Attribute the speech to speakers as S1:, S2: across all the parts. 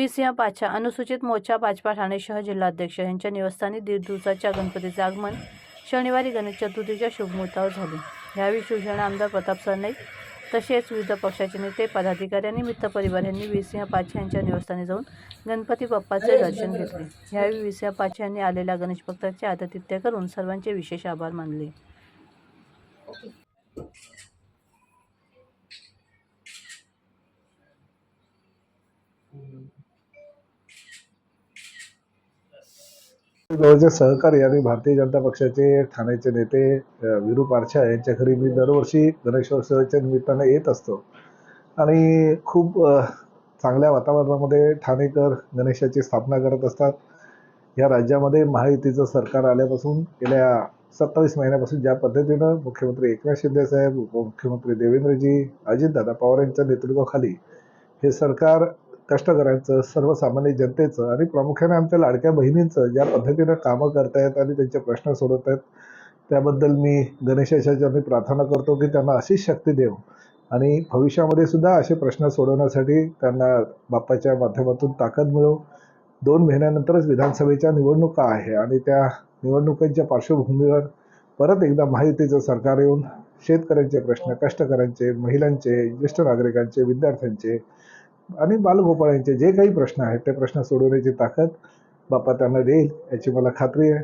S1: V Singh पाछा अनुसूचित मोर्चा भाजपा ठाणे शहर जिल्हाध्यक्ष यांच्या निवासस्थानी दीड दिवसाच्या गणपतीचे आगमन शनिवारी गणेश चतुर्थीच्या शुभमुहूर्तावर झाले. यावेळी शिवसेना आमदार प्रताप सरनाईक तसेच विविध पक्षाचे नेते पदाधिकारी आणि मित्रपरिवार यांनी व्ही सिंह पाछा यांच्या निवासस्थानी जाऊन गणपती बाप्पाचे दर्शन घेतले. यावेळी व्ही सिंह पाछा यांनी आलेल्या गणेश भक्तांचे आदरातिथ्य करून सर्वांचे विशेष आभार मानले.
S2: जवळचे सहकारी आणि भारतीय जनता पक्षाचे ठाण्याचे नेते अ, विरू यांच्या घरी मी दरवर्षी गणेशोत्सवाच्या निमित्ताने येत असतो. आणि खूप चांगल्या वातावरणामध्ये ठाणेकर गणेशाची स्थापना करत असतात. या राज्यामध्ये महायुतीचं सरकार आल्यापासून गेल्या सत्तावीस महिन्यापासून ज्या पद्धतीनं मुख्यमंत्री एकनाथ शिंदे साहेब उपमुख्यमंत्री देवेंद्रजी अजितदादा पवार यांच्या नेतृत्वाखाली हे सरकार कष्टकऱ्यांचं सर्वसामान्य जनतेचं आणि प्रामुख्याने आमच्या लाडक्या बहिणींचं ज्या पद्धतीनं कामं करतायत आणि त्यांचे प्रश्न सोडवत आहेत त्याबद्दल मी गणेशाच्या प्रार्थना करतो की त्यांना अशीच शक्ती देव आणि भविष्यामध्ये सुद्धा असे प्रश्न सोडवण्यासाठी त्यांना बाप्पाच्या माध्यमातून ताकद मिळो. दोन महिन्यानंतरच विधानसभेच्या निवडणुका आहे आणि त्या निवडणुकांच्या पार्श्वभूमीवर परत एकदा महायुतीचं सरकार येऊन शेतकऱ्यांचे प्रश्न कष्टकऱ्यांचे महिलांचे ज्येष्ठ नागरिकांचे विद्यार्थ्यांचे आणि बालगोपाळ यांचे जे काही प्रश्न आहेत ते प्रश्न सोडवण्याची ताकद बाप्पा त्यांना देईल याची मला खात्री आहे.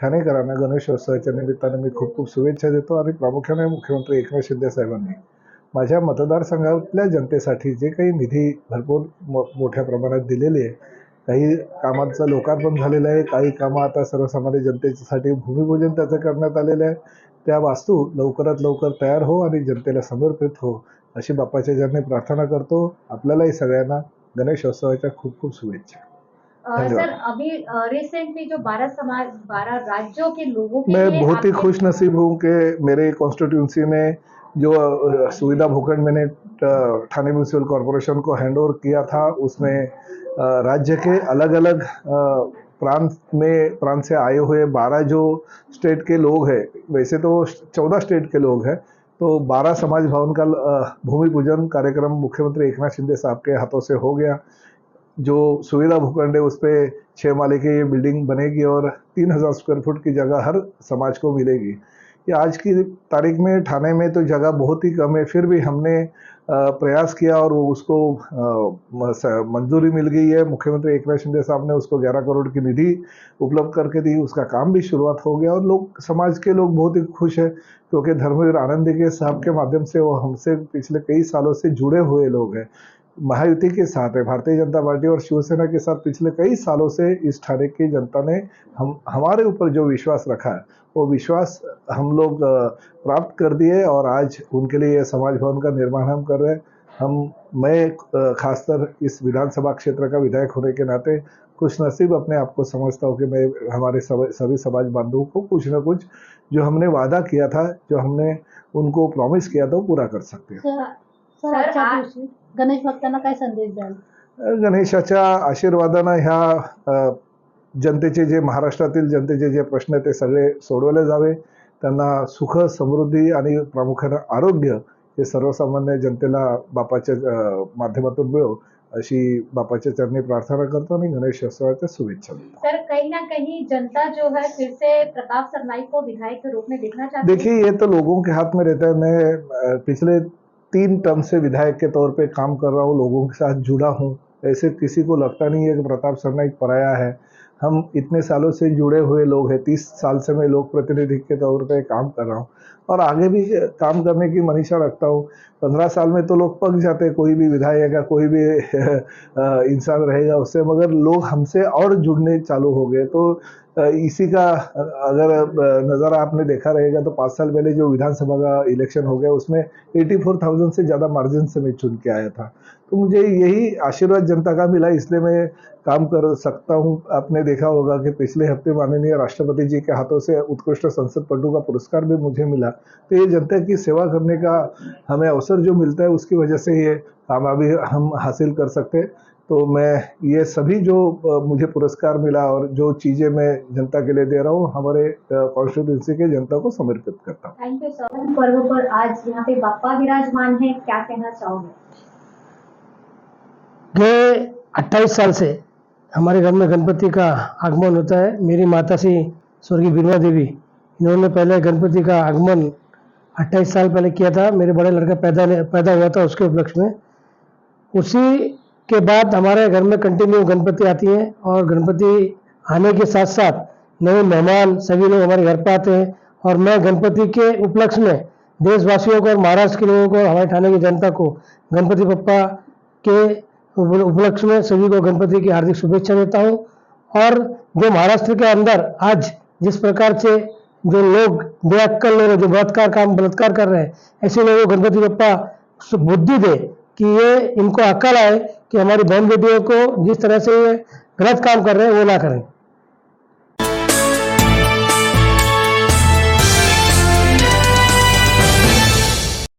S2: ठाणेकरांना गणेशोत्सवाच्या निमित्तानं मी खूप खूप शुभेच्छा देतो आणि प्रामुख्याने मुख्यमंत्री एकनाथ शिंदे साहेबांनी माझ्या मतदारसंघातल्या जनतेसाठी जे काही निधी भरपूर मो मोठ्या प्रमाणात दिलेली आहे काही कामांचं लोकार्पण झालेलं आहे काही कामं आता सर्वसामान्य जनतेसाठी भूमिपूजन त्याचं करण्यात आलेलं आहे. त्या वास्तू लवकरात लवकर तयार हो आणि जनतेला समर्पित हो. अशी बाप्पाच्या चरणी प्रार्थना करतो. आपल्यालाही सगळ्यांना गणेशोत्सवाच्या खूप खूप शुभेच्छा.
S3: सर अभी रिसेंटली जो बारह समाज बारह राज्यों के लोगों के
S2: मैं बहुत ही खुश नसीब हूँ कि मेरे कॉन्स्टिट्यूंसी में जो सुविधा भूखंड मैंने ठाणे म्यूनसिपल कॉरपोरेशन को हैंड ओवर किया था उसमें राज्य के अलग अलग प्रांत में प्रांत से आए हुए बारह जो स्टेट के लोग हैं वैसे तो चौदह स्टेट के लोग हैं तो बारह समाज भवन का भूमि पूजन कार्यक्रम मुख्यमंत्री एकनाथ शिंदे साहब के हाथों से हो गया। जो सुविधा भूखंड है उस पर छः माले की ये बिल्डिंग बनेगी और तीन हज़ार स्क्वायर फुट की जगह हर समाज को मिलेगी। ये आज की तारीख में, थाने में तो जगह बहुत ही कम है, फिर भी हमने प्रयास किया और उसको मंजूरी मिल गई है। मुख्यमंत्री एक नाथ शिंदे साहब ने उसको 11 करोड़ की निधि उपलब्ध करके दी, उसका काम भी शुरुआत हो गया और लोग, समाज के लोग बहुत ही खुश है, क्योंकि धर्मवीर आनंद के साहब के माध्यम से वो हमसे पिछले कई सालों से जुड़े हुए लोग हैं। महायुति के साथ है। भारतीय जनता पार्टी और शिवसेना के साथ पिछले कई सालों से इस ठाणे की जनता ने हम, हमारे ऊपर जो विश्वास रखा है, वो विश्वास हम लोग प्राप्त कर दिए और आज उनके लिए समाज भवन का निर्माण हम कर रहे हैं। हम, मैं खासकर इस विधानसभा क्षेत्र का विधायक होने के नाते कुछ नसीब अपने आप को समझता हूँ कि मैं हमारे सभी समाज बांधवों को कुछ ना कुछ जो हमने वादा किया था, जो हमने उनको प्रॉमिस किया था, वो पूरा कर सकते हैं।
S4: सर आजच्या
S3: आ-
S4: दिवशी गणेश भक्तांना काय संदेश द्याल?
S2: गणेशाच्या आशीर्वादानं ह्या अ, जनतेचे जे महाराष्ट्रातील जनतेचे जे प्रश्न आहेत ते सगळे सोडवले जावे. त्यांना सुख समृद्धी आणि प्रामुख्यानं आरोग्य हे सर्वसामान्य जनतेला बापाच्या अ, माध्यमातून मिळो अशी बापाच्या चरणी प्रार्थना करतो आणि गणेशोत्सवाच्या शुभेच्छा देतो.
S3: सर कहीं ना कहीं जनता जो है फिर से प्रताप सरनाईक को विधायक के रूप में देखना चाहती है।
S2: देखिए ये तो लोगों के हाथ में रहता है। मैं अ, पिछले तीन टर्म से विधायक के तौर पे काम कर रहा हूँ, लोगों के साथ जुड़ा हूँ। ऐसे किसी को लगता नहीं है कि प्रताप सरनाईक पराया है। हम इतने सालों से जुड़े हुए लोग हैं, तीस साल से मैं लोक प्रतिनिधि के तौर पे काम कर रहा हूँ। और आगे भी काम करने की मनीषा रखता हूँ। पंद्रह साल में तो लोग पक जाते हैं, कोई भी विधायक या कोई भी इंसान रहेगा उससे, मगर लोग हमसे और जुड़ने चालू हो गए। तो इसी का अगर नज़ारा आपने देखा रहेगा तो पाँच साल पहले जो विधानसभा का इलेक्शन हो गया उसमें एटी फोर थाउज़ेंड से ज़्यादा मार्जिन से मैं चुन के आया था। तो मुझे यही आशीर्वाद जनता का मिला, इसलिए मैं काम कर सकता हूँ। आपने देखा होगा कि पिछले हफ़्ते माननीय राष्ट्रपति जी के हाथों से उत्कृष्ट संसद पटु का पुरस्कार भी मुझे मिला। तो ये जनता की सेवा करने का हमें अवसर जो मिलता है, उसकी वजह से ये कामयाबी हम हासिल कर सकते हैं। तो मैं ये सभी जो मुझे पुरस्कार मिला और जो चीज़ें मैं जनता के लिए दे रहा हूँ हमारे कॉन्स्टिट्यूंसी के जनता को समर्पित करता हूँ।
S3: थैंक यू सर पर्व पर आज यहाँ पे बाप्पा विराजमान है क्या कहना चाहोगे?
S5: कि 28 साल से हमारे घर में गणपति का आगमन होता है। मेरी माता श्री स्वर्गीय बीरमा देवी इन्होंने पहले गणपति का आगमन 28 साल पहले किया था। मेरे बड़े लड़का पैदा पैदा हुआ था उसके उपलक्ष्य में। उसी के बाद हमारे घर में कंटिन्यू गणपति आती हैं और गणपति आने के साथ साथ नए मेहमान सभी लोग हमारे घर पर आते हैं। और मैं गणपति के उपलक्ष्य में देशवासियों को और महाराष्ट्र के लोगों को और हमारे थाने की जनता को गणपति पप्पा के उप- उपलक्ष्य में सभी को गणपति की हार्दिक शुभेच्छा देता हूँ। और जो महाराष्ट्र के अंदर आज जिस प्रकार से जो लोग बेअक्कल लोग हैं, जो बलात्कार काम बलात्कार कर रहे हैं ऐसे लोगों को गणपति पप्पा बुद्धि दे कि ये इनको अक्ल आए कि हमारी बहन बेटियों को जिस तरह से ये गलत काम कर रहे हैं, वो ना करें।